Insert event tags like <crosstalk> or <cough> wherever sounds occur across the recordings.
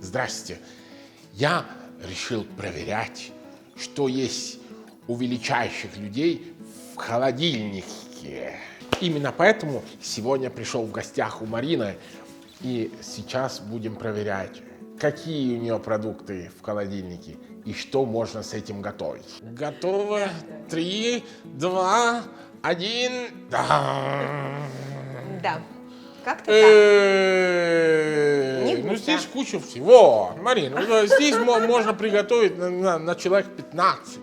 Здрасте. Я решил проверять, что есть у величайших людей в холодильнике. Именно поэтому сегодня пришел в гостях у Марины. И сейчас будем проверять, какие у нее продукты в холодильнике и что можно с этим готовить. Готово. Три, два, один. Да. Да. Как-то так. Э, Ну, здесь куча всего. Марина, ну, здесь мо- можно приготовить на человек 15.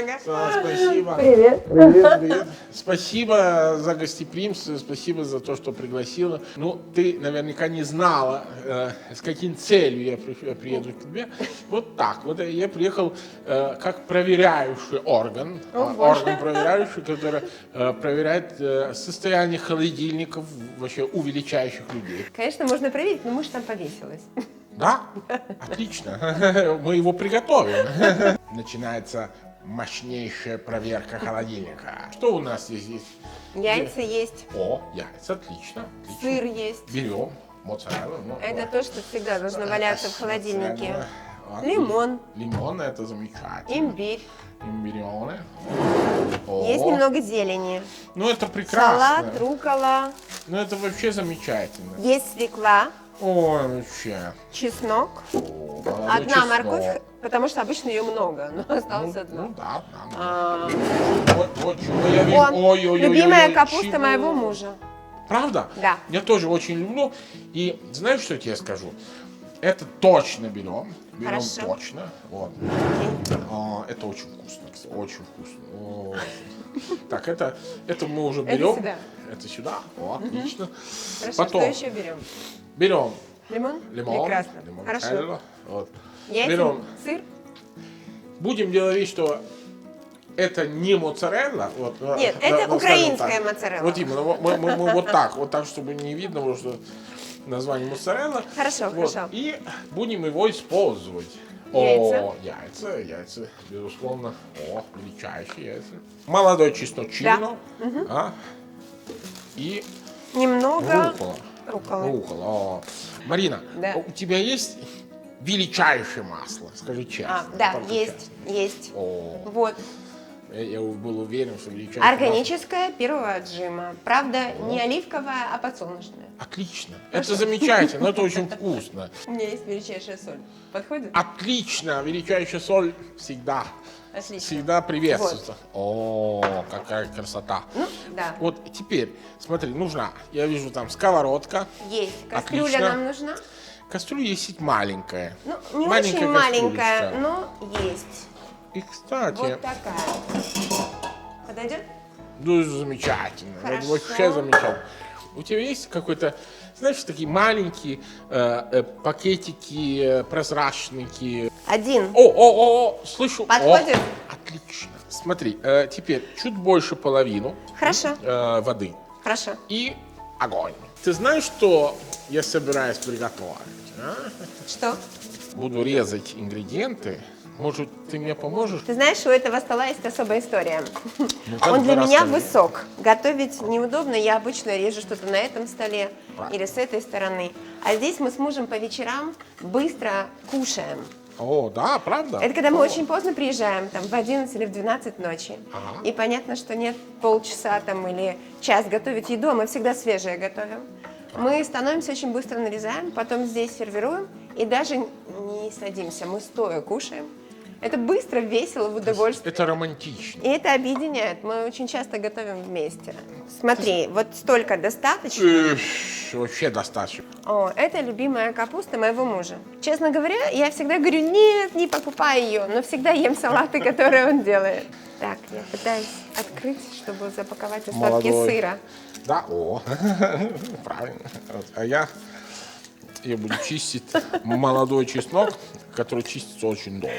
Марина, а, Спасибо. Привет. Привет, привет. Спасибо за гостеприимство, спасибо за то, что пригласила. Ну, ты наверняка не знала, э, с каким целью я при- я приеду к тебе. Вот так. Вот я приехал э, как проверяющий орган. О, А, орган проверяющий, который э, проверяет э, состояние холодильников вообще у величайших людей. Конечно, можно проверить, но мышь там повесилась. Да? Отлично. <laughs> Мы его приготовим. <laughs> Начинается мощнейшая проверка холодильника. <laughs> Что у нас здесь есть? Яйца есть, О, яйца, отлично. отлично. сыр есть. Берем моцареллу. ну, Это вот. то, что всегда должно валяться в холодильнике. Моцарелла. Вот. Лимон, Лимон, это замечательно. имбирь. Имбирёны. О, Есть немного зелени. Ну, это прекрасно. Салат, рукола. Ну, это вообще замечательно. Есть свекла, Ой, вообще. чеснок. Молодой Одна чеснок. морковь, потому что обычно ее много, но Ну, осталось одна. ну да, да. А, Ой, ой, чего я вижу? О, Ой, ой, любимая ой, ой, капуста чего? моего мужа. Правда? Да. Я тоже очень люблю. И знаешь, что я тебе скажу? Это точно берем. Берем Хорошо. точно. Вот. А, это очень вкусно, кстати, очень вкусно. О. Так, это, это мы уже Это берем. сюда. Это сюда. О, отлично. Хорошо, Потом что еще берем? берем Лимон? лимон. Прекрасно. лимон, Хорошо. Вот. Яйца, Берем. сыр? Будем делать вид, что это не моцарелла. Вот, Нет, да, это украинская так. моцарелла. Вот именно, мы, мы- мы вот так, вот так, чтобы не видно, что название моцарелла. Хорошо, Вот, хорошо. И будем его использовать. Яйца. О, яйца, яйца, безусловно. О, величайшие яйца. Молодой чесночино. А? И Немного рукола. руколы. Рукола. О. Марина, Да. у тебя есть величайшее масло? Скажи честно. А, да, есть, есть. О, Вот. Я, был уверен, что величайшее масло. Органическое первого отжима. Правда, не оливковое, а подсолнечное. Отлично. Это замечательно, это очень <laughs> вкусно. У меня есть величайшая соль. Подходит? Отлично. Величайшая соль всегда. Отлично. Всегда приветствуется. О, какая красота. Ну, да. Вот теперь, смотри, нужна, я вижу там сковородка. Есть. Кастрюля Отлично. нам нужна. Кастрюля есть маленькая. Ну, не Маленькая очень маленькая, но есть. И, кстати, Вот такая. Подойдет? ну, замечательно. Хорошо. вообще замечательно. У тебя есть какой-то, знаешь, такие маленькие э, э, пакетики э, прозрачненькие, Один. О, о, о, о, слышу. Подходит? О, отлично. Смотри, э, теперь чуть больше половину Хорошо. э, воды Хорошо. и огонь. Ты знаешь, что я собираюсь приготовить? а? Что? Буду резать ингредиенты. Может, ты мне поможешь? Ты знаешь, у этого стола есть особая история. Ну-ка, Он для ну, меня расскажи. высок. Готовить неудобно. Я обычно режу что-то на этом столе Правильно. или с этой стороны. А здесь мы с мужем по вечерам быстро кушаем. О, да, правда? Это когда мы О, очень поздно приезжаем, там в 11 или в 12 ночи. Ага. И понятно, что нет полчаса там или час готовить еду, а мы всегда свежее готовим. Мы становимся очень быстро нарезаем, потом здесь сервируем и даже не садимся, мы стоя кушаем. Это быстро, весело, в удовольствие. Это романтично. И это объединяет. Мы очень часто готовим вместе. Смотри, вот столько достаточно. Эх, Вообще достаточно. О, это любимая капуста моего мужа. Честно говоря, я всегда говорю, нет, не покупай ее, но всегда ем салаты, <laughs> которые он делает. Так, я пытаюсь открыть, чтобы запаковать остатки Молодой. сыра. Да, о, <laughs> правильно. А я, я буду чистить молодой чеснок, который чистится очень долго.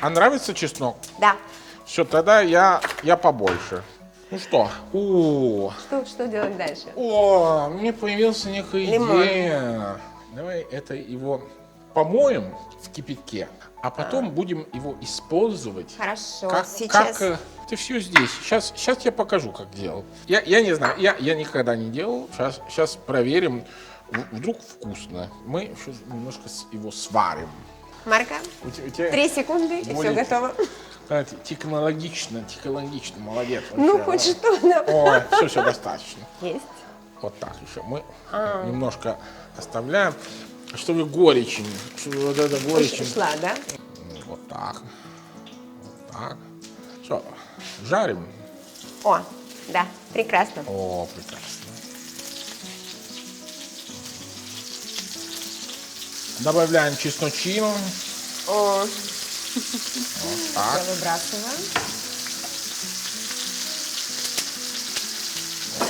А нравится чеснок? Да. Все, тогда я, я побольше. Ну что? О, Что, что делать дальше? о, мне появилась некая Лимон. идея. Давай это его помоем в кипятке, а потом будем его использовать. Хорошо, Как, сейчас. как, э, ты все здесь. Сейчас, сейчас я покажу, как делал. Я, я не знаю, я, я никогда не делал. Сейчас, сейчас проверим. Вдруг вкусно. Мы немножко его сварим. Марка, У те- у тебя, три секунды, и все готово. знаете, технологично, технологично, молодец. Ну, хоть что-то. Ой, все, все достаточно. Есть. Вот так еще. Мы А. немножко оставляем, чтобы горечь, чтобы вот эта горечь. Ушла, да? Вот так. Вот так. Все, жарим. О, да, прекрасно. О, прекрасно. Добавляем чесночину. О, Так. я выбрасываю.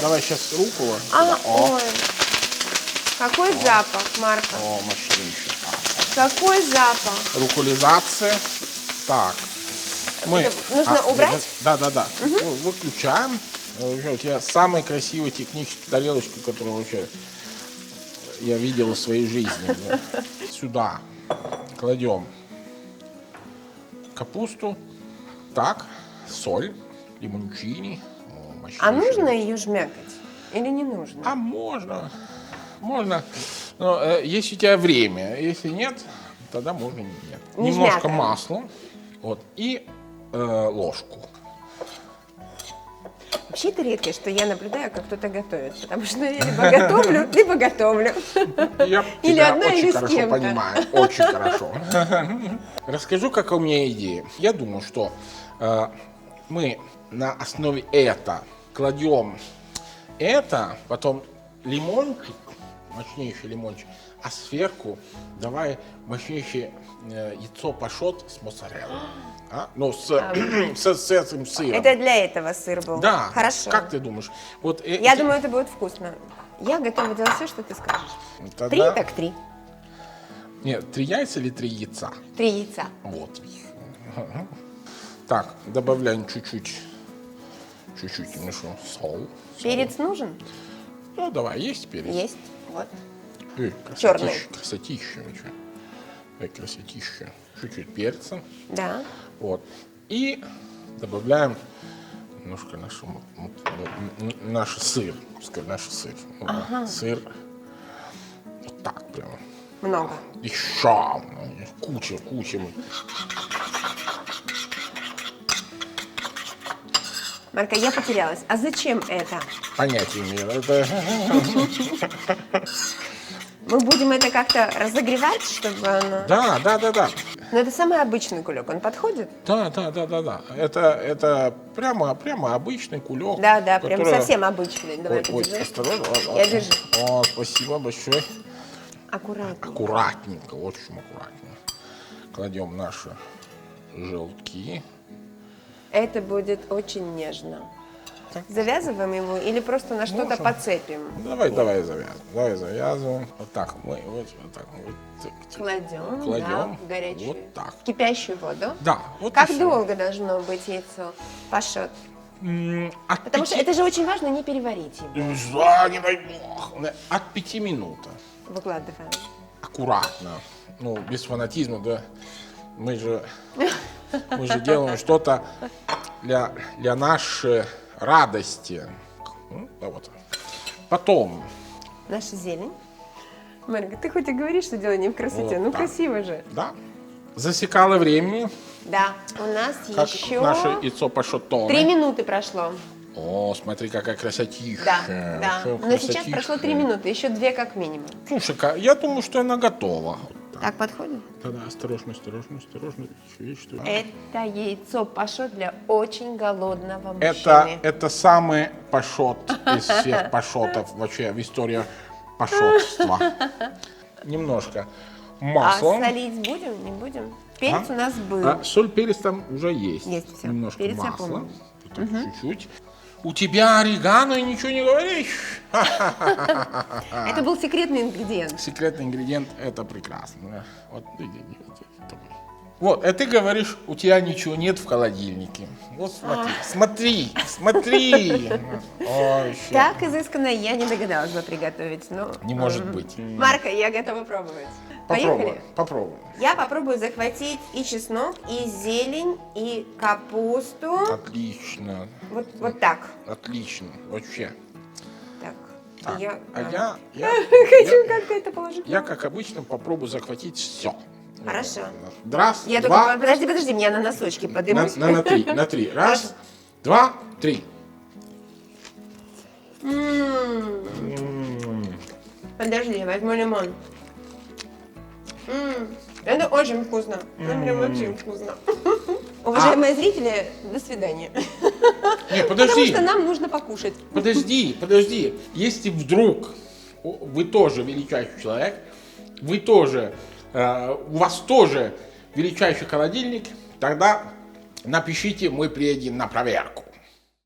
Давай сейчас рукола. А, О, ой. Какой запах, Марка. о, мощнейший. Какой запах. Руколизация. Так. Мы... Это нужно убрать? Да, да, да. Вы- Выключаем. Э, Вот я самой красивой технической тарелочку, которую вообще я видел в своей жизни. Да. Сюда кладем капусту. Так, соль, лимончини. А нужно ее жмякать? Или не нужно? А можно, можно. Но э, если у тебя время, если нет, тогда можно нет. Не Немножко жмякаем. масла, вот и э, ложку. Вообще это редкость, что я наблюдаю, как кто-то готовит. Потому что я либо готовлю, либо готовлю. Я Или одна, очень или с хорошо кем-то. понимаю, очень хорошо. Расскажу, какая у меня идея. Я думаю, что э, мы на основе это кладем это, потом лимончик, мощнейший лимончик, а сверху давай мощнейшее э, яйцо пашот с моцареллой. А? Ну, с, с, с этим сыром. Это для этого сыр был. Да. Хорошо. Как ты думаешь? Вот, э, Я эти- думаю, это будет вкусно. Я готова делать все, что ты скажешь. Тогда- Три, так три. Нет, три яйца или три яйца? Три яйца. Вот. Так, добавляем чуть-чуть, чуть-чуть немножко сол. Перец нужен? Ну, давай, есть перец? Есть. Вот. Эй, красотища, красотища, вы Эй, красотища. Чуть-чуть перца. Да. Вот. И добавляем немножко м- наш сыр. Пускай наш сыр. Ну, да, Сыр. Вот так прямо. Много. Еще. Куча, куча. Марка, я потерялась. А зачем это? Понятия не имею. Это... <laughs> Мы будем это как-то разогревать, чтобы оно... Да, да, да, да. Но это самый обычный кулек. Он подходит? Да, да, да, да, да. Это, это прямо, прямо обычный кулек. Да, да, прям который- совсем обычный. Давай, Ой, ой, осторожно. Я держу. О, спасибо большое. Аккуратно. Аккуратненько, очень аккуратно. Кладем наши желтки. Это будет очень нежно. Завязываем его или просто на что-то подцепим? Давай, давай завязываем. Давай завязываем. Вот так мы, вот, вот так вот, тык, тык. Кладем, Кладем. да, в горячую, Вот так. кипящую воду. Да, вот и Как всё. долго должно быть яйцо? Пашот. М, От Потому что пяти- это же очень важно не переварить его. Да, не дай бог. От пяти минут. Выкладываем. аккуратно, ну, без фанатизма, да. Мы же, <laughs> мы же делаем что-то для, для нашей радости. Ну, да вот. Потом, Наша зелень. Марга, ты хоть и говоришь, что дело не в красоте, Вот ну так. красиво же. да, засекало времени, Да, у нас как еще наше яйцо пошотоне. три минуты прошло. О, смотри, какая красотища. Да, да. Но сейчас красотища. прошло три минуты, еще две как минимум. Слушай-ка, я думаю, что она готова. Так подходит? Да-да, осторожно, осторожно, осторожно. Это яйцо пашот для очень голодного Это, мужчины. это самый пашот из всех пашотов вообще в истории пашотства. Немножко А масла. солить будем, не будем? Перец А? у нас был. А соль, перец там уже есть. Есть всё. Немножко Перец масла. Чуть-чуть. У тебя орегано и ничего не говоришь. Это был секретный ингредиент. Секретный ингредиент это прекрасно. Вот. Вот, а ты говоришь, у тебя ничего нет в холодильнике. Вот смотри, смотри, смотри. Ой, ща. Так изысканно я не догадалась бы приготовить. Но, Не может быть. Марка, я готова пробовать. Попробуем, Поехали. попробуем. Я попробую захватить и чеснок, и зелень, и капусту. Отлично, Вот, вот так. отлично, вообще. Так. Так, Я, а я, я, <laughs> хочу как-то это положить. я, как обычно, попробую захватить все. Хорошо. Раз, Я два, только... Подожди, подожди, меня на носочки на, подымусь. на, на три, на три. <laughs> Раз, два, три. М. Подожди, возьму лимон. М, Это очень вкусно. Это прям очень вкусно. <laughs> Уважаемые зрители, до свидания. Не, Потому подожди, что нам нужно покушать. подожди, подожди. Если вдруг о, вы тоже величайший человек, вы тоже, э, у вас тоже величайший холодильник, тогда напишите, мы приедем на проверку.